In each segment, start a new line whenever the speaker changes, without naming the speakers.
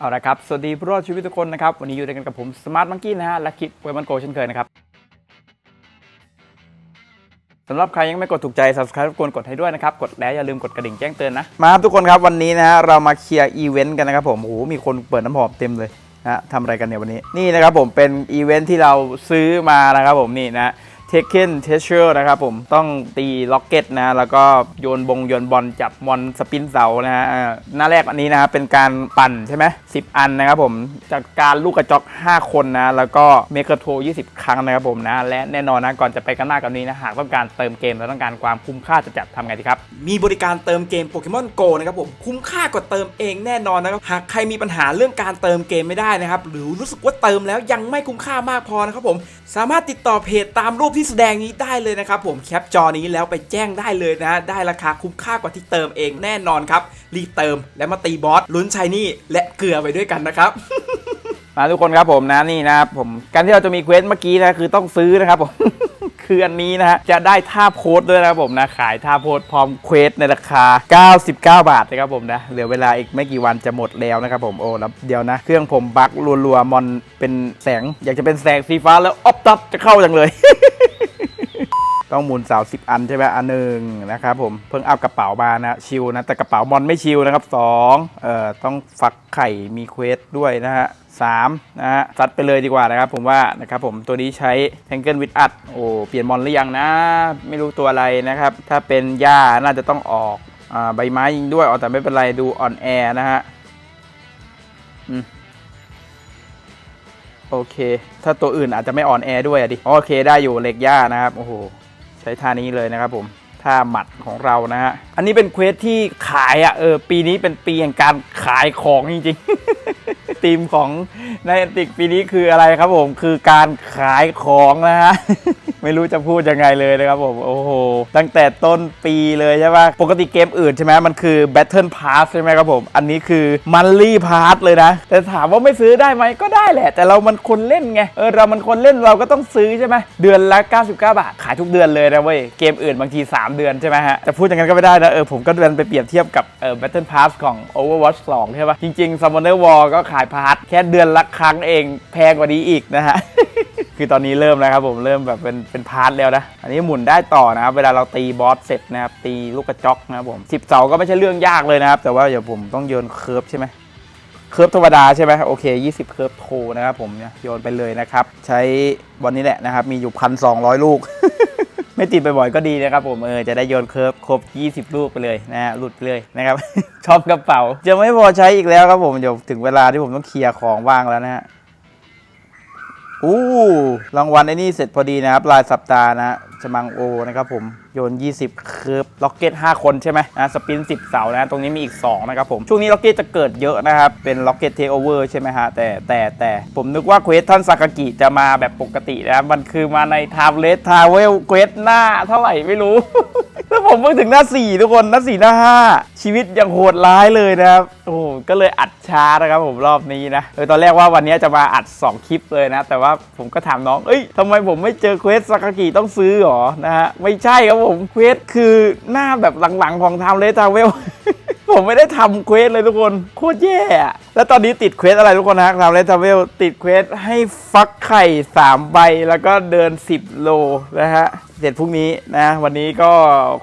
เอาละครับ สวัสดีผู้รอดชีวิตทุกคนนะครับ วันนี้อยู่ด้วยกันกับผมสมาร์ทมังกี้นะฮะ และคลิปเวมันโกเช่นเคยนะครับสำหรับใครยังไม่กดถูกใจ subscribe รบกวนกดให้ด้วยนะครับ กดแล้วอย่าลืมกดกระดิ่งแจ้งเตือนนะ มาครับทุกคนครับวันนี้นะฮะเรามาเคลียร์อีเวนต์กันนะครับผม โอ้โห มีคนเปิดน้ำหอมเต็มเลยนะฮะทำอะไรกันเนี่ยวันนี้ นี่นะครับผมเป็นอีเวนต์ที่เราซื้อมานะครับผมนี่นะ เทคเคนเทเชอร์นะครับผมต้องตีล็อกเก็ตนะ แล้วก็โยนบงโยนบอลจับมอนสปินเสานะฮะหน้าแรกอันนี้นะครับเป็นการปั่นใช่ไหม10อันนะครับผมจากการลูกกระจอก 5 คนนะ แล้วก็เมกะโท20 ครั้งนะครับผมนะ และแน่นอนนะก่อนจะไปกันหน้ากันนี้นะหากต้องการเติมเกมและต้องการความคุ้มค่าจะจัดทำไงดีครับ
มีบริการเติมเกมโปเกมอนโกนะครับผมคุ้มค่ากว่าเติมเองแน่นอนนะครับหากใครมีปัญหาเรื่องการเติมเกมไม่ได้นะครับหรือรู้สึกว่าเติมแล้วยังไม่คุ้มค่ามากพอนะครับผมสามารถติดต่อเพจตามรูปที่แสดงนี้ได้เลยนะครับผมแคปจอนี้แล้วไปแจ้งได้เลยนะได้ราคาคุ้มค่ากว่าที่เติมเองแน่นอนครับรีเติมและมาตีบอสลุ้นชัยนี่และเกลือไปด้วยกันนะครับ
มาทุกคนครับผมนะนี่นะครับผมการที่เราจะมีเควสเมื่อกี้นะคือต้องซื้อนะครับผมคืออันนี้นะฮะจะได้ท่าโพสด้วยนะครับผมนะขายท่าโพสพร้อมเควสในราคา 99 บาทนะครับผมนะเหลือเวลาอีกไม่กี่วันจะหมดแล้วนะครับผมโอ้แล้วเดี๋ยวนะ เครื่องผมบักรัวๆมอนเป็นแสง อยากจะเป็นแสงสีฟ้าแล้วออฟตับจะเข้าจังเลย ต้องหมุนเสาสิบอันใช่ไหมอันหนึ่งนะครับผมเพิ่งเอากระเป๋ามานะชิวนะแต่กระเป๋ามอนไม่ชิวนะครับสองเอ่อต้องฝักไข่มีเควสด้วยนะฮะสามนะฮะซัดไปเลยดีกว่านะครับผมว่านะครับผมตัวนี้ใช้แทงเกิลวิดอัดโอ้เปลี่ยนมอนหรือยังนะ ไม่รู้ตัวอะไรนะครับ ถ้าเป็นหญ้าน่าจะต้องออกอ่าใบไม้ยิงด้วยอ๋อแต่ไม่เป็นไรดูอ่อนแอนะฮะอืมโอเค ถ้าตัวอื่นอาจจะไม่อ่อนแอด้วยอะดิ โอเคได้อยู่เหล็กย่านะครับ โอ้โห ใช้ท่านี้เลยนะครับผมท่าหมัดของเรานะฮะ อันนี้เป็นเควสที่ขายอะ่ะเออปีนี้เป็นปีแห่งการขายของจริงๆ ธีมของในแอนติกปีนี้คืออะไรครับผม คือการขายของนะฮะ ไม่รู้จะพูดยังไงเลยนะครับผม โอ้โห ตั้งแต่ต้นปีเลยใช่ปะปกติเกมอื่นใช่ไหมมันคือ Battle Pass ใช่ไหมครับผม อันนี้คือ Monthly Pass เลยนะ แต่ถามว่าไม่ซื้อได้ไหมก็ได้แหละ แต่เรามันคนเล่นไง เออ เรามันคนเล่นเราก็ต้องซื้อใช่ไหมเดือนละ 99 บาท ขายทุกเดือนเลยนะเว้ย เกมอื่นบางที 3 เดือนใช่ไหมฮะ จะพูดอย่างนั้นก็ไม่ได้นะ เออ ผมก็เดินไปเปรียบเทียบกับเออ Battle Pass ของ Overwatch 2ใช่ปะจริงๆ Summoner War ก็ขายพาร์ทแค่เดือนละครั้งเอง แพงกว่านี้อีกนะฮะ คือตอนนี้เริ่มแล้วครับผมเริ่มแบบเป็นเป็นพาร์ทแล้วนะ อันนี้หมุนได้ต่อนะครับ เวลาเราตีบอสเสร็จนะครับ ตีลูกกระจอกนะครับผมสิบเสาก็ไม่ใช่เรื่องยากเลยนะครับ แต่ว่าเดี๋ยวผมต้องโยนเคิร์ฟใช่ไหมเคิร์ฟธรรมดาใช่ไหมโอเค 20 เคิร์ฟโทนะครับผมเนี่ยโยนไปเลยนะครับ ใช้บอลนี้แหละนะครับ มีอยู่พันสองลูก ไม่ติดบ่อยก็ดีนะครับผมเออจะได้โยนเคิร์ฟครบ 20 ลูกไปเลยนะฮะหลุดไปเลยนะครับ ชอบกระเป๋า จะไม่พอใช้อีกแล้วครับผมเดี๋ยวถึงเวลาที่ผมต้องเคลียร์ของว่างแล้วนะฮะ อู้รางวัลไอ้นี่เสร็จพอดีนะครับรายสัปดาห์นะฮะชมังโอนะครับผมโยน 20 เคิร์ฟล็อกเก็ต 5 คนใช่ไหมนะสปิน 10 เสานะตรงนี้มีอีก 2 นะครับผม ช่วงนี้ล็อกเก็ตจะเกิดเยอะนะครับ เป็นล็อกเก็ตเทโอเวอร์ใช่ไหมฮะ แต่แต่แต่ผมนึกว่าเควสท่านซากากิจะมาแบบปกตินะครับมันคือมาในทาวเลสทาวเวลเควสหน้าเท่าไหร่ไม่รู้ แล้วผมเพิ่งถึงหน้า 4 ทุกคนหน้า 4 หน้า 5 ชีวิตยังโหดร้ายเลยนะครับโอ้ก็เลยอัดช้านะครับผมรอบนี้นะเออตอนแรกว่าวันนี้จะมาอัด 2 คลิปเลยนะ แต่ว่าผมก็ถามน้องเอ้ยทำไมผมไม่เจอเควสซากากิต้องซื้อหรอนะฮะไม่ใช่ครับผมเควสคือหน้าแบบหลังๆของทาวเลสทาวเวลผมไม่ได้ทำเควสเลยทุกคนโคตรแย่แล้วตอนนี้ติดเควสอะไรทุกคนนะทำเลทาเวลติดเควสให้ฟักไข่ 3 ใบแล้วก็เดิน 10 โลนะฮะ เสร็จพรุ่งนี้นะ วันนี้ก็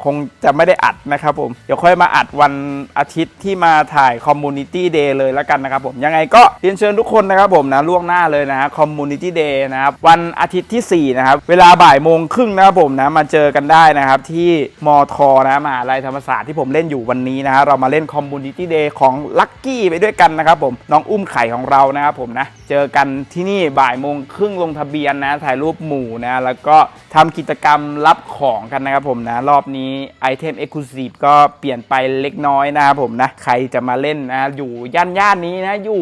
คงจะไม่ได้อัดนะครับผม เดี๋ยวค่อยมาอัดวันอาทิตย์ที่มาถ่ายคอมมูนิตี้เดย์เลยแล้วกันนะครับผม ยังไงก็เรียนเชิญทุกคนนะครับผมนะล่วงหน้าเลยนะคอมมูนิตี้เดย์นะครับ วันอาทิตย์ที่ 4 นะครับ เวลาบ่ายโมงครึ่งนะครับผมนะ มาเจอกันได้นะครับ ที่มอทอนะมหาลัยธรรมศาสตร์ที่ผมเล่นอยู่วันนี้นะฮะเรามาเล่นคอมมูนิตี้เดย์ของลัคกี้ไปด้วยกันนะครับผมน้องอุ้มไข่ของเรานะครับผมนะเจอกันที่นี่บ่ายโมงครึ่งลงทะเบียนนะถ่ายรูปหมู่นะแล้วก็ทำกิจกรรมรับของกันนะครับผมนะ รอบนี้ไอเทมเอ็กซ์คลูซีฟก็เปลี่ยนไปเล็กน้อยนะครับผมนะ ใครจะมาเล่นนะอยู่ย่านย่านนี้นะ อยู่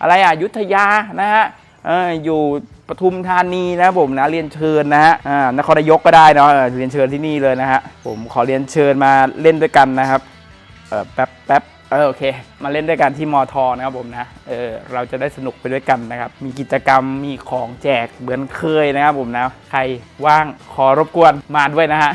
อะไรอะยุทธยานะฮะอยู่ปทุมธานีนะผมนะเรียนเชิญนะฮะนครนายกก็ได้เนาะเรียนเชิญที่นี่เลยนะฮะผมขอเรียนเชิญมาเล่นด้วยกันนะครับแป๊บแป๊บ เออโอเค มาเล่นด้วยกันที่มอทอนะครับผมนะเออเราจะได้สนุกไปด้วยกันนะครับ มีกิจกรรมมีของแจกเหมือนเคยนะครับผมนะ ใครว่างขอรบกวนมาด้วยนะฮะ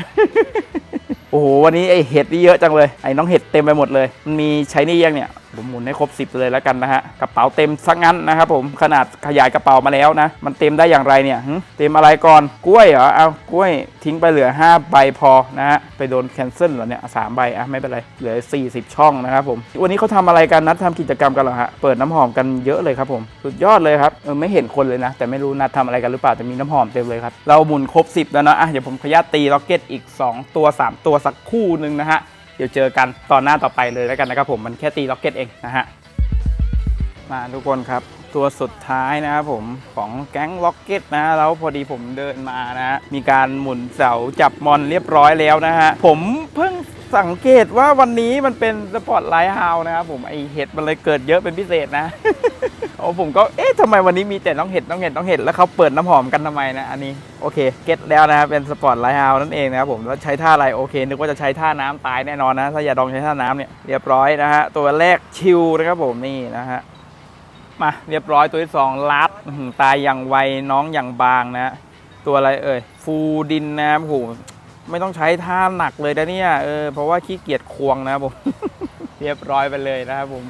โอ้โหวันนี้ไอเห็ดนี่เยอะจังเลยไอน้องเห็ดเต็มไปหมดเลยมันมีใช้นี่ยังเนี่ย ผมหมุนให้ครบ 10 เลยแล้วกันนะฮะกระเป๋าเต็มสักงั้นนะครับผมขนาดขยายกระเป๋ามาแล้วนะ มันเต็มได้อย่างไรเนี่ยเต็มอะไรก่อนกล้วยเหรอเอากล้วยทิ้งไปเหลือ 5 ใบพอนะฮะไปโดนแคนเซิลเหรอเนี่ยสามใบอะไม่เป็นไรเหลือ 40 ช่องนะครับผมวันนี้เขาทำอะไรกันนัดทำกิจกรรมกันเหรอฮะเปิดน้ำหอมกันเยอะเลยครับผมสุดยอดเลยครับเออไม่เห็นคนเลยนะ แต่ไม่รู้นัดทำอะไรกันหรือเปล่าแต่มีน้ำหอมเต็มเลยครับเราหมุนครบ 10 แล้วนะอะเดี๋ยวผมขยันตีล็อกเก็ตอีก 2 ตัว 3 ตัวสักคู่หนึ่งนะฮะ เดี๋ยวเจอกันตอนหน้าต่อไปเลยแล้วกันนะครับผมมันแค่ตีล็อกเก็ตเองนะฮะมาทุกคนครับตัวสุดท้ายนะครับผมของแก๊งล็อกเก็ตนะแล้วพอดีผมเดินมานะฮะมีการหมุนเสาจับมอนเรียบร้อยแล้วนะฮะผมเพิ่งสังเกตว่าวันนี้มันเป็นสปอตไลท์ฮาวนะครับผมไอเห็ดมันเลยเกิดเยอะเป็นพิเศษนะโอ้ผมก็เอ๊ะทำไมวันนี้มีแต่น้องเห็ดน้องเห็ดน้องเห็ดแล้วเขาเปิดน้ำหอมกันทำไมนะอันนี้โอเคเก็ตแล้วนะครับเป็นสปอตไลท์ฮาวนั่นเองนะครับผมแล้วใช้ท่าอะไรโอเคนึกว่าจะใช้ท่าน้ำตายแน่นอนนะถ้าอย่าดองใช้ท่าน้ำเนี่ยเรียบร้อยนะฮะตัวแรกชิวนะครับผมนี่นะฮะมาเรียบร้อยตัวที่สองลัดตายอย่างไวน้องอย่างบางนะ ตัวอะไรเอ่ยฟูดินนะครับโอ้โห ไม่ต้องใช้ท่าหนักเลยนะเนี่ยเออเพราะว่าขี้เกียจควงนะครับผม เรียบร้อยไปเลยนะครับผม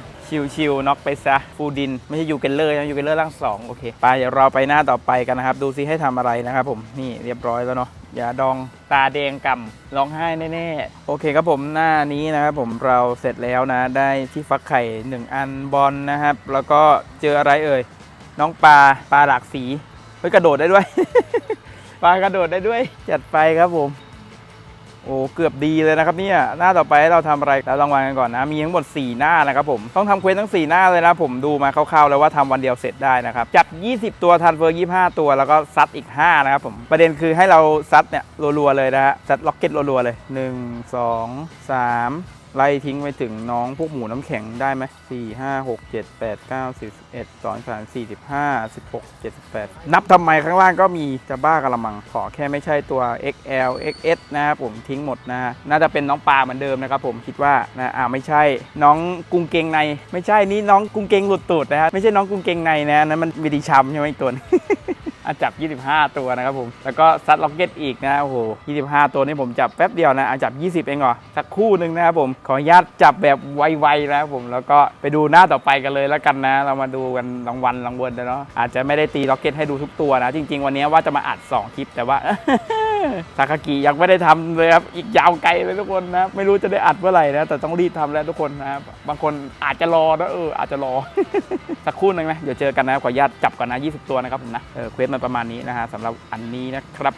ชิวๆน็อกไปซะฟูดิน ไม่ใช่ยูเกนเลอร์นะยูเกนเลอร์ร่างสองโอเคไปเดี๋ยวเราไปหน้าต่อไปกันนะครับ ดูซิให้ทำอะไรนะครับผมนี่เรียบร้อยแล้วเนาะอย่าดองตาแดงกำร้องไห้แน่ๆโอเคครับผมหน้านี้นะครับผมเราเสร็จแล้วนะ ได้ที่ฟักไข่หนึ่งอันบอลนะครับ แล้วก็เจออะไรเอ่ยน้องปลาปลาหลากสีเฮ้ยกระโดดได้ด้วย ปลากระโดดได้ด้วย จัดไปครับผม โอ้เกือบดีเลยนะครับเนี่ยหน้าต่อไปให้เราทำอะไรแล้วรางวัลกันก่อนนะ มีทั้งหมด 4 หน้านะครับผมต้องทำเควสทั้ง 4 หน้าเลยนะ ผมดูมาคร่าวๆแล้วว่าทำวันเดียวเสร็จได้นะครับ จับ 20 ตัวทันเฟอร์25 ตัวแล้วก็ซัดอีก 5 นะครับผม ประเด็นคือให้เราซัดเนี่ยรัวๆเลยนะฮะซัดล็อกเก็ตรัวๆเลย 1 2 3 ไล่ทิ้งไปถึงน้องพวกหมูน้ำแข็งได้ไหมสี่ห้าหกเจ็ดแปดเก้าสิบเอ็ดสองสามสี่สิบห้าสิบหกเจ็ดสิบแปดนับทำไมข้างล่างก็มีจะบ้ากระมัง ขอแค่ไม่ใช่ตัว XL XS นะครับผมทิ้งหมดนะ น่าจะเป็นน้องปลาเหมือนเดิมนะครับผมคิดว่านะอ่าไม่ใช่ น้องกุ้งเกงใน ไม่ใช่นี่น้องกุ้งเกงหลุดตูดนะฮะไม่ใช่น้องกุ้งเกงในนะนั้นมันวิดีชัมใช่ไหมตัวนึงอะ จับ 25 ตัวนะครับผม แล้วก็ซัดล็อกเก็ตอีกนะโอ้โห 25 ตัวนี่ผมจับแป๊บเดียวนะอาจับ 20 เองเหรอสักคู่หนึ่งนะครับผม ขออนุญาตจับแบบไวๆนะครับผมแล้วก็ไปดูหน้าต่อไปกันเลยแล้วกันนะ เรามาดูกันรางวัลรางวัลเนาะอาจจะไม่ได้ตีล็อกเก็ตให้ดูทุกตัวนะ จริง ๆ วันนี้ว่าจะมาอัด 2 คลิปแต่ว่าทาคากิยังไม่ได้ทำเลยครับ อีกยาวไกลเลยทุกคนนะ ไม่รู้จะได้อัดเมื่อไหร่นะ แต่ต้องรีบทำแล้วทุกคนนะครับ บางคนอาจจะรอนะเออ อาจจะรอ สักครู่หนึงนะเดี๋ยวเจอกันนะขออนุญาตจับก่อนนะ20 ตัวนะครับผมนะ เออเควสมันประมาณนี้นะฮะสำหรับอันนี้นะครับ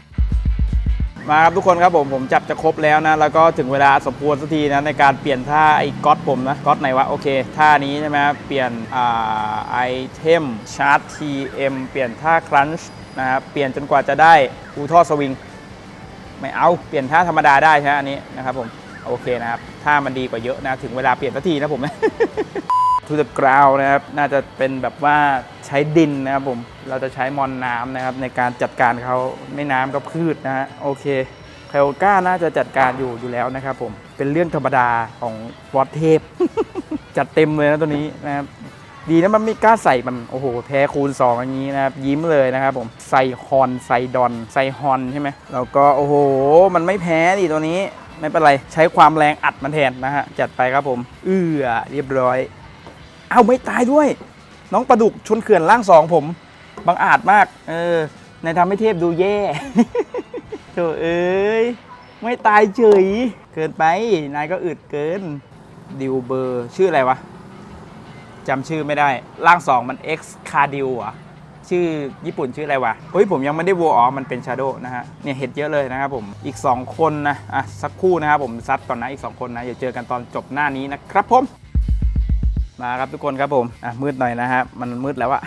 มาครับทุกคนครับผมผมจับจะครบแล้วนะ แล้วก็ถึงเวลาสมควรสักทีนะในการเปลี่ยนท่าไอ้ก๊อตผมนะก๊อตไหนวะโอเคท่านี้ใช่ไหมเปลี่ยนอ่าไอเทมชาร์จ TM เอ็มเปลี่ยนท่าครันช์นะครับเปลี่ยนจนกว่าจะได้อูทอสวิง ไม่เอาเปลี่ยนท่าธรรมดาได้ใช่ไหมอันนี้นะครับผมโอเคนะครับท่ามันดีกว่าเยอะนะถึงเวลาเปลี่ยนสักทีนะผมนะ to the ground นะครับน่าจะเป็นแบบว่าใช้ดินนะครับผมเราจะใช้มอนน้ำนะครับในการจัดการเขาไม่น้ำก็พืชนะฮะโอเคไคโอก้าน่าจะจัดการอยู่อยู่แล้วนะครับผมเป็นเรื่องธรรมดาของบอสเทพจัดเต็มเลยนะตัวนี้นะครับ ดีนะมันไม่กล้าใส่มันโอ้โหแพ้คูณ2อย่างนี้นะครับยิ้มเลยนะครับผมไซฮอนไซดอนไซฮอนใช่ไหมแล้วก็โอ้โห มันไม่แพ้ดิตัวนี้ไม่เป็นไรใช้ความแรงอัดมันแทนนะฮะจัดไปครับผมเอือเรียบร้อย เอาไม่ตายด้วย น้องปลาดุกชนเขื่อนล่างสองผมบังอาจมาก เออในทำให้เทพดูแย่โถเอ้ยไม่ตายเฉยเกินไปนายก็อึดเกินดิวเบอร์ชื่ออะไรวะ จำชื่อไม่ได้ ร่างสองมัน X คาดิวอะชื่อญี่ปุ่นชื่ออะไรวะเฮ้ยผมยังไม่ได้วัวอ๋อมันเป็นชาโดนะฮะ เนี่ยเห็ดเยอะเลยนะครับผม อีก 2 คนนะ อะ สักครู่นะครับผมซัดก่อนนะอีก 2 คนนะ เดี๋ยวเจอกันตอนจบหน้านี้นะครับผม มาครับทุกคนครับผม อะ มืดหน่อยนะฮะ มันมืดแล้วอะ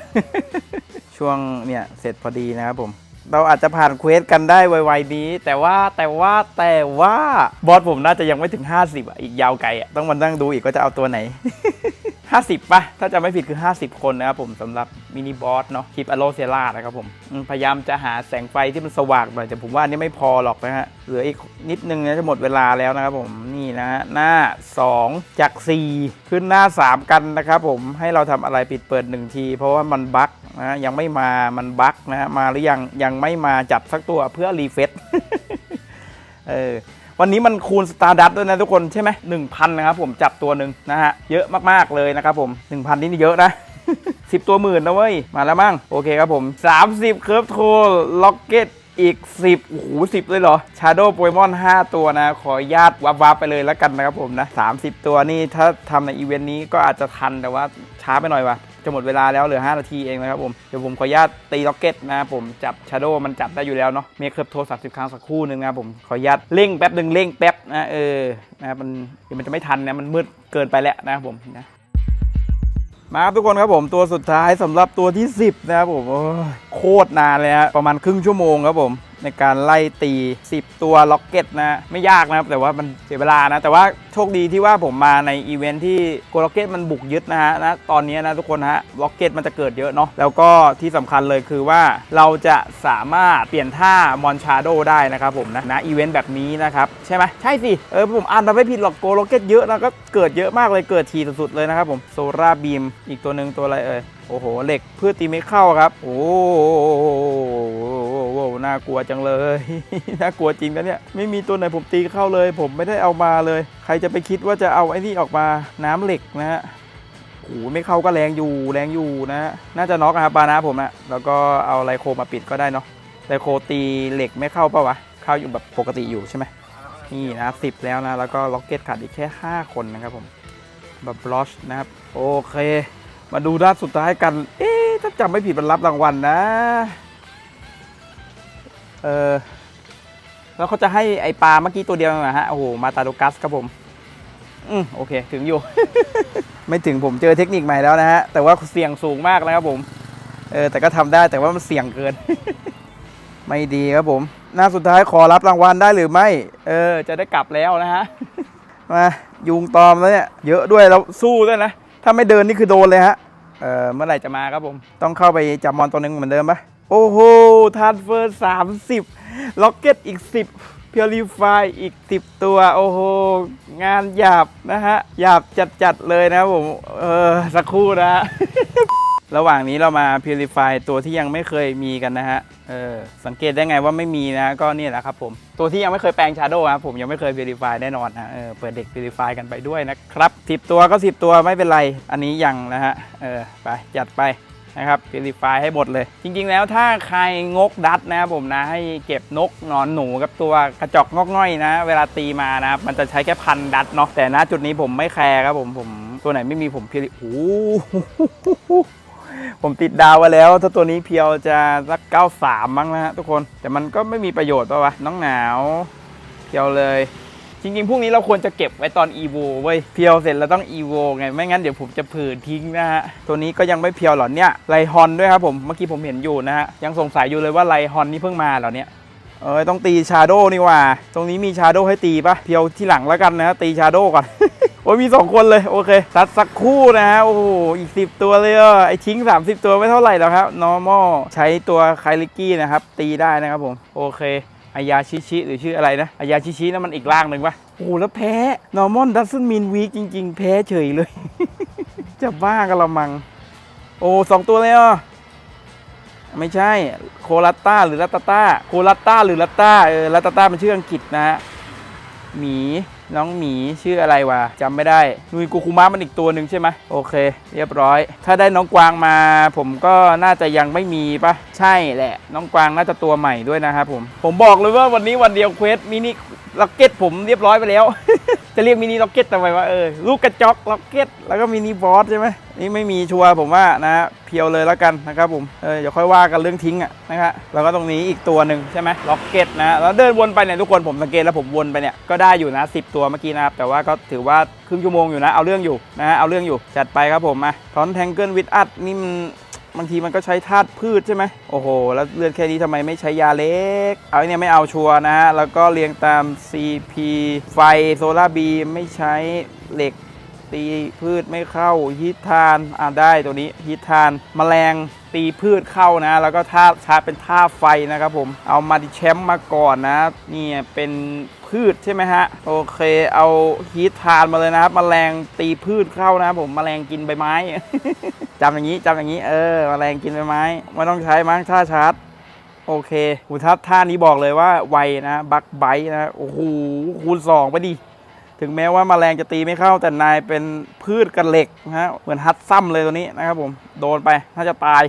ช่วงเนี่ยเสร็จพอดีนะครับผม เราอาจจะผ่านเควสกันได้ไวๆนี้ แต่ว่าแต่ว่าแต่ว่าบอสผมน่าจะยังไม่ถึง 50อะอีกยาวไกลอะต้องมานั่งดูอีกว่าจะเอาตัวไหน 50ป่ะ ถ้าจะไม่ผิดคือ 50 คนนะครับผมสำหรับมินิบอสเนาะคลิปอโลเซล่านะครับผมพยายามจะหาแสงไฟที่มันสว่างหน่อย แต่ผมว่านนี้ไม่พอหรอกนะฮะ เหลืออีกนิดนึงนะจะหมดเวลาแล้วนะครับผมนี่นะฮะหน้า 2 จาก 4 ขึ้นหน้า 3 กันนะครับผมให้เราทำอะไรปิดเปิด 1 ที เพราะว่ามันบั๊กนะยังไม่มามันบั๊กนะฮะมาหรือยังยังไม่มาจับสักตัวเพื่อรีเฟซเออ วันนี้มันคูณสตาร์ดัตด้วยนะทุกคนใช่ไหมหนึ่งพันนะครับผมจับตัวหนึ่งนะฮะเยอะมากๆเลยนะครับผมหนึ่งพันนี่เยอะนะสิบตัวหมื่นนะเว้ย มาแล้วมั้งโอเคครับผม30เคิร์ฟโทล็อกเก็ตอีก 10โอ้โห10เลยเหรอชาโด w โปเกมอน 5 ตัวนะ ขอญาตวับวับไปเลยแล้วกันนะครับผมนะ 30 ตัวนี่ถ้าทำในอีเวนต์นี้ก็อาจจะทันแต่ว่าช้าไปหน่อยว่ะ จะหมดเวลาแล้วเหลือ 5 นาทีเองนะครับผมเดี๋ยวผมขออนุญาตตีล็อกเก็ตนะครับผมจับชาโดมันจับได้อยู่แล้วเนาะเมคเคิร์ฟโทร30 ครั้งสักครู่หนึ่งนะครับผมขออนุญาตเร่งแป๊บหนึ่งเร่งแป๊บนะเออนะครับมันเดี๋ยวมันจะไม่ทันนะมันมืดเกินไปแล้วนะครับผมนะมาครับทุกคนครับผมตัวสุดท้ายสำหรับตัวที่ 10 นะครับผมโโคตรนานเลยฮะประมาณครึ่งชั่วโมงครับผม ในการไล่ตี 10 ตัวล็อกเก็ตนะไม่ยากนะครับแต่ว่ามันเสียเวลานะ แต่ว่าโชคดีที่ว่าผมมาในอีเวนท์ที่โกล็อกเก็ตมันบุกยึดนะฮะนะตอนนี้นะทุกคนฮะล็อกเก็ตมันจะเกิดเยอะเนาะแล้วก็ที่สำคัญเลยคือว่าเราจะสามารถเปลี่ยนท่ามอนชาโดได้นะครับผมนะนะอีเวนต์แบบนี้นะครับใช่ไหมใช่สิเออผมอ่านมาไม่ผิดหรอกโกล็อกเก็ตเยอะนะก็เกิดเยอะมากเลยเกิดทีสุดๆเลยนะครับผมโซราบีมอีกตัวหนึ่งตัวอะไรเอ่ยโอ้โหเหล็กเพื่อตีไม่เข้าครับ โอ้ โหน่ากลัวจังเลย น่ากลัวจริงนะเนี่ย ไม่มีตัวไหนผมตีเข้าเลย ผมไม่ได้เอามาเลย ใครจะไปคิดว่าจะเอาไอ้นี่ออกมาน้ำเหล็กนะฮะโอ้โหไม่เข้าก็แรงอยู่แรงอยู่นะ น่าจะน็อกนะครับบานะผมนะแล้วก็เอาไลโคมาปิดก็ได้เนาะไลโคตีเหล็กไม่เข้าเปล่าวะเข้าอยู่แบบปกติอยู่ใช่ไหมนี่นะสิบแล้วนะ แล้วก็ล็อกเก็ตขาดอีกแค่ 5 คนนะครับผมแบบบลอชนะครับ โอเค มาดูด้านสุดท้ายกัน เอ๊ะถ้าจำไม่ผิดมันรับรางวัลนะ เออแล้วเขาจะให้ไอปลาเมื่อกี้ตัวเดียวนะฮะ โอ้โห มาตาโดกัสครับผม อืมโอเค ถึงอยู่ ไม่ถึงผมเจอเทคนิคใหม่แล้วนะฮะ แต่ว่าเสี่ยงสูงมากนะครับผม เออ แต่ก็ทำได้แต่ว่ามันเสี่ยงเกิน ไม่ดีครับผม หน้าสุดท้ายขอรับรางวัลได้หรือไม่ เออ จะได้กลับแล้วนะฮะ มายุงตอมแล้วเนี่ย เยอะด้วยแล้วสู้ด้วยนะ ถ้าไม่เดินนี่คือโดนเลยฮะ เออเมื่อไหร่จะมาครับผม ต้องเข้าไปจับมอนตัวหนึงเหมือนเดิมปะ โอ้โหทานเฟอร์สามสิบล็อกเก็ตอีกสิบเพียริฟายอีกสิบตัว โอ้โห งานหยาบนะฮะ หยาบจัดๆเลยนะผม เออ สักครู่นะฮะ ระหว่างนี้เรามา Purify ตัวที่ยังไม่เคยมีกันนะฮะ เออ สังเกตได้ไงว่าไม่มีนะ ก็เนี่ยแหละครับผม ตัวที่ยังไม่เคยแปลง Shadow นะผมยังไม่เคย Purify แน่นอนนะ เออ เปิดเด็ก Purify กันไปด้วยนะครับ10ตัวก็10ตัวไม่เป็นไร อันนี้ยังนะฮะ เออ ไป จัดไป นะครับ Purify ให้หมดเลย จริงๆแล้วถ้าใครงกดัดนะครับผมนะให้เก็บนกนอนหนูกับตัวกระจอกงอกง่อยนะ เวลาตีมานะครับมันจะใช้แค่พันดัดเนาะแต่ณจุดนี้ผมไม่แคร์ครับผมผมตัวไหนไม่มีผมพิโอ้ผมติดดาวไว้แล้ว ถ้าตัวนี้เพียวจะสัก93มั้งนะฮะทุกคน แต่มันก็ไม่มีประโยชน์ป่าวะน้องหนาว เพียวเลย จริงๆ พวกนี้เราควรจะเก็บไว้ตอน EVO เว้ย เพียวเสร็จแล้วต้อง EVO ไง ไม่งั้นเดี๋ยวผมจะผืนทิ้งนะฮะ ตัวนี้ก็ยังไม่เพียวหรอเนี่ย ไลฮอนด้วยครับผม เมื่อกี้ผมเห็นอยู่นะฮะ ยังสงสัยอยู่เลยว่าไลฮอนนี่เพิ่งมาเหรอเนี่ย เออต้องตีชาโดนี่ว่า ตรงนี้มีชาโดให้ตีปะเพียวที่หลังแล้วกันนะตีชาโดก่อน โอ้ยมี 2 คนเลยโอเคสัดสักคู่นะฮะ โอ้โห อีก 10 ตัวเลยอะไอทิ้ง 30 ตัวไม่เท่าไหร่หรอกครับ normal ใช้ตัวไคลิกี้นะครับตีได้นะครับผม โอเค อายาชิชิหรือชื่ออะไรนะอายาชิชินั่นมันอีกร่างหนึ่งปะโอ้แล้วแพ้ normal doesn't mean weak จริง ๆ แพ้เฉยเลย จะบ้ากันละมัง โอ้สองตัวเลยอะไม่ใช่ โคลัตตาหรือลัตตาต้าโคลัตตาหรือลัตตาเออลัตตาเป็นชื่ออังกฤษนะฮะหมี น้องหมีชื่ออะไรวะจำไม่ได้นุยกูคุมะมันอีกตัวหนึ่งใช่ไหมโอเค เรียบร้อย ถ้าได้น้องกวางมา ผมก็น่าจะยังไม่มีปะใช่แหละ น้องกวางน่าจะตัวใหม่ด้วยนะครับผมผมบอกเลยว่าวันนี้วันเดียวเควสมินิล็อกเก็ตผมเรียบร้อยไปแล้ว จะเรียกมินิล็อกเก็ตทำไมวะเออลูกกระจอกล็อกเก็ตแล้วก็มินิบอสใช่ไหมนี่ไม่มีชัวร์ผมว่านะเพียวเลยแล้วกันนะครับผมเออเดี๋ยวค่อยว่ากันเรื่องทิ้งอะนะครับแล้วก็ตรงนี้อีกตัวหนึ่งใช่ไหมล็อกเก็ตนะแล้วเดินวนไปเนี่ยทุกคนผมสังเกตแล้วผมวนไปเนี่ยก็ได้อยู่นะ10 ตัวเมื่อกี้นะครับแต่ว่าก็ถือว่าครึ่งชั่วโมงอยู่นะเอาเรื่องอยู่นะฮะเอาเรื่องอยู่จัดไปครับผมมาทอนแทงเกิลวิดอัดนี่มันบางทีมันก็ใช้ธาตุพืชใช่ไหมโอ้โห แล้วเลือดแค่นี้ทำไมไม่ใช้ยาเล็ก เอาเนี่ยไม่เอาชัวนะฮะ แล้วก็เรียงตาม CP ไฟโซลาร์บีไม่ใช้เหล็ก ตีพืชไม่เข้าฮิตทานอ่าได้ตัวนี้ฮิตทานแมลงตีพืชเข้านะ แล้วก็ท่าชาร์จเป็นท่าไฟนะครับผมเอามาดิแชมป์มาก่อนนะนี่เป็นพืชใช่ไหมฮะโอเคเอาฮีททานมาเลยนะครับแมลงตีพืชเข้านะครับผมแมลงกินใบไม้จำอย่างนี้จำอย่างนี้เออแมลงกินใบไม้ไม่ต้องใช้มั้งท่าชาร์จโอเคหูทับท่านี้บอกเลยว่าไวนะ บักไบนะ โอ้โหคูณสองไปดิ ถึงแม้ว่ามาแมลงจะตีไม่เข้า แต่นายเป็นพืชกันเหล็กนะฮะเหมือนฮัดซ้ำเลยตัวนี้นะครับผมโดนไปน่าจะตาย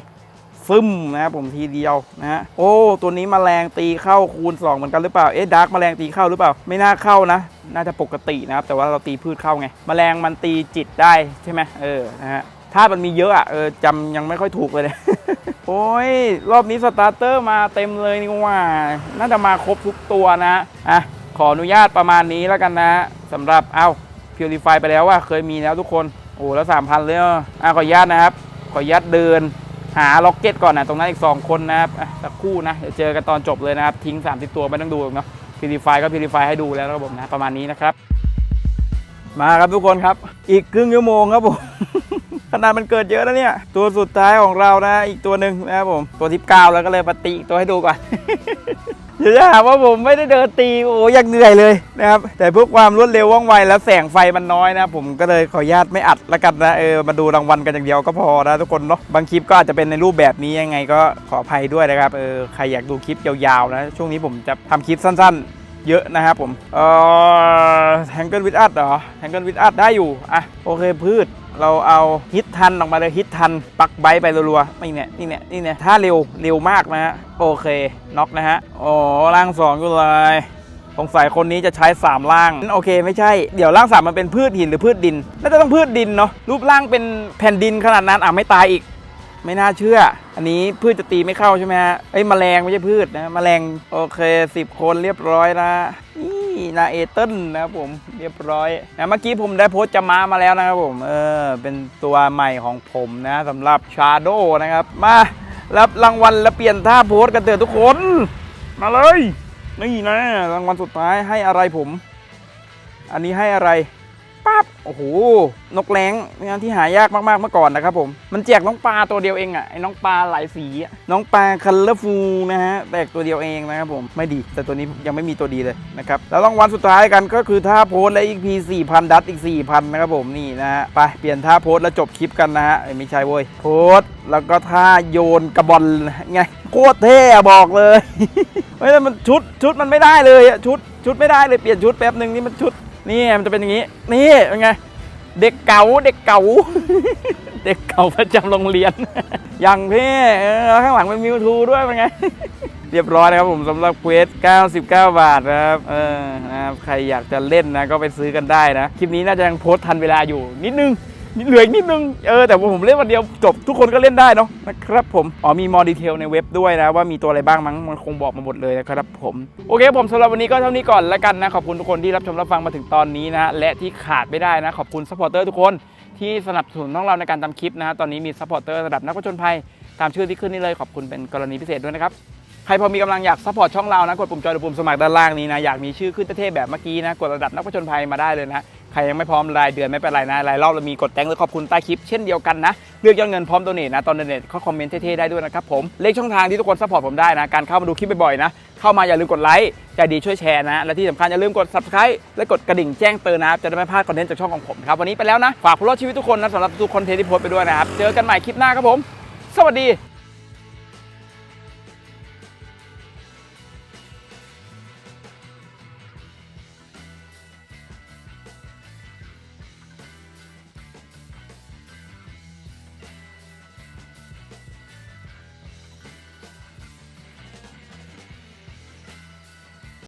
ฟึ่มนะครับผมทีเดียวนะฮะโอ้ ตัวนี้มแมลงตีเข้าคูณ 2 เหมือนกันหรือเปล่าเอ๊ะดาร์กแมลงตีเข้าหรือเปล่า ไม่น่าเข้านะ น่าจะปกตินะครับ แต่ว่าเราตีพืชเข้าไงแมลงมันตีจิตได้ใช่ไหมเออนะฮะถ้ามันมีเยอะอะเออจำยังไม่ค่อยถูกเลยเนี่ยโอ้ย รอบนี้สตาร์เตอร์มาเต็มเลยนี่ว่า น่าจะมาครบทุกตัวนะอะ ขออนุญาตประมาณนี้แล้วกันนะสำหรับเอ้าพิวริฟายไปแล้วว่าเคยมีแล้วทุกคน โอ้แล้วสามพันเลยอะขออนุญาตนะครับ ขออนุญาตเดิน หาล็อกเก็ตก่อนนะตรงนั้นอีก 2 คนนะครับอะสักคู่นะเดี๋ยวเจอกันตอนจบเลยนะครับ ทิ้ง 30 ตัวไม่ต้องดูเนาะพิวริฟายก็พิวริฟายให้ดูแล้วนะครับผมนะประมาณนี้นะครับมาครับทุกคนครับ อีกครึ่งชั่วโมงครับผมขนาดมันเกิดเยอะแล้วเนี่ย ตัวสุดท้ายของเรานะ อีกตัวหนึ่งนะครับผม ตัวที่เก้าแล้วก็เลยมาตีอีกตัวให้ดูก่อน เดี๋ยวจะหาว่าผมไม่ได้เดินตีโอ้ยังเหนื่อยเลยนะครับ แต่เพื่อความรวดเร็วว่องไวแล้วแสงไฟมันน้อยนะ ผมก็เลยขออนุญาตไม่อัดแล้วกันนะเออมาดูรางวัลกันอย่างเดียวก็พอนะทุกคนเนาะบางคลิปก็อาจจะเป็นในรูปแบบนี้ยังไงก็ขออภัยด้วยนะครับเออใครอยากดูคลิปยาวๆนะ ช่วงนี้ผมจะทำคลิปสั้น ๆเยอะนะครับผม เอ่อแทงเกิลวิดอัดเหรอแทงเกิลวิดอัดได้อยู่ อะ โอเคพืช เราเอาฮิตทันออกมาเลยฮิตทันปักไบไปรัวๆไม่เนี่ยนี่เนี่ยนี่เนี่ยถ้าเร็วเร็วมากนะฮะโอเคน็อกนะฮะโอ้ล่างสองอยู่เลยสงสัยคนนี้จะใช้ 3 ล่าง โอเคไม่ใช่ เดี๋ยวล่างสามมันเป็นพืชหินหรือพืชดิน น่าจะต้องพืชดินเนาะ รูปร่างเป็นแผ่นดินขนาดนั้นอะไม่ตายอีก ไม่น่าเชื่อ อันนี้พืชจะตีไม่เข้าใช่ไหมฮะ เอ้ยแมลงไม่ใช่พืชนะ แมลง โอเค 10 คนเรียบร้อยนะ นี่นาเอเติลนะครับผมเรียบร้อยนะเมื่อกี้ผมได้โพสจะมามาแล้วนะครับผมเออเป็นตัวใหม่ของผมนะสำหรับชาโดนะครับมารับรางวัลและเปลี่ยนท่าโพสกันเถอะทุกคน มาเลยนี่นะรางวัลสุดท้ายให้อะไรผม อันนี้ให้อะไร ปั๊บโอ้โหนกแร้งงานที่หายากมากๆเมื่อก่อนนะครับผมมันแจกน้องปลาตัวเดียวเองอะ่ะไอ้น้องปลาหลายสีน้องปลาคัลเลอร์ฟูนะฮะแตกตัวเดียวเองนะครับผมไม่ดี แต่ตัวนี้ยังไม่มีตัวดีเลยนะครับแล้วรางวัลสุดท้ายกันก็คือท่าโพสและอีกพี4,000ดัตอีก4,000นะครับผมนี่นะฮะไปเปลี่ยนท่าโพสแล้วจบคลิปกันนะฮะเอ้ยไม่ใช่เว้ยโพสแล้วก็ท่าโยนกระบอลไงโคตรเท่บอกเลยเฮ้ยแต่มันชุดชุดมันไม่ได้เลยอะชุดชุดไม่ได้เลยเปลี่ยนชุดแป๊บหนึ่งนี่มันชุด นี่มันจะเป็นอย่างนี้ นี่เป็นไง เด็กเก่าเด็กเก่า เด็กเก่าประจำโรงเรียน อย่างพี่ข้างหลังเป็นมิวทูด้วยเป็นไง เรียบร้อยนะครับผมสำหรับเควส 99 บาทนะครับ เออนะครับใครอยากจะเล่นนะก็ไปซื้อกันได้นะ คลิปนี้น่าจะยังโพสต์ทันเวลาอยู่นิดนึง เหลืออีกนิดนึง เออ แต่ผมเล่นวันเดียวจบทุกคนก็เล่นได้เนาะนะครับผม อ๋อมีมอดีเทลในเว็บด้วยนะ ว่ามีตัวอะไรบ้างมั้งมันคงบอกมาหมดเลยนะครับผม โอเคผมสำหรับวันนี้ก็เท่านี้ก่อนแล้วกันนะ ขอบคุณทุกคนที่รับชมรับฟังมาถึงตอนนี้นะฮะและที่ขาดไม่ได้นะ ขอบคุณซัพพอร์เตอร์ทุกคนที่สนับสนุนน้องเราในการทำคลิปนะฮะตอนนี้มีซัพพอร์เตอร์ระดับนักผจญภัยตามชื่อที่ขึ้นนี่เลยขอบคุณเป็นกรณีพิเศษด้วยนะครับใครพอมีกำลังอยากซัพพอร์ตช่องเรานะกดปุ่มจอยหรือปุ่มสมัครด้านล่างนี้นะอยากมีชื่อขึ้นเท่ๆแบบเมื่อกี้นะกดระดับนักผจญภัยมาได้เลยนะ ใครยังไม่พร้อมรายเดือนไม่เป็นไรนะรายรอบเรามีกดแตงหรือขอบคุณใต้คลิปเช่นเดียวกันนะเลือกยอดเงินพร้อมโดเนทนะตอนโดเนทเขาคอมเมนต์เท่ๆได้ด้วยนะครับผมเลขช่องทางที่ทุกคนซัพพอร์ตผมได้นะการเข้ามาดูคลิปบ่อยๆนะเข้ามาอย่าลืมกดไลค์ใจดีช่วยแชร์นะและที่สำคัญอย่าลืมกด subscribe และกดกระดิ่งแจ้งเตือนนะครับจะได้ไม่พลาดคอนเทนต์จากช่องของผมครับวันนี้ไปแล้วนะฝากผู้รอดชีวิตทุกคนนะสำหรับทุกคอนเทนต์ที่โพสต์ไปด้วยนะครับเจอกันใหม่คลิปหน้าครับผม สวัสดี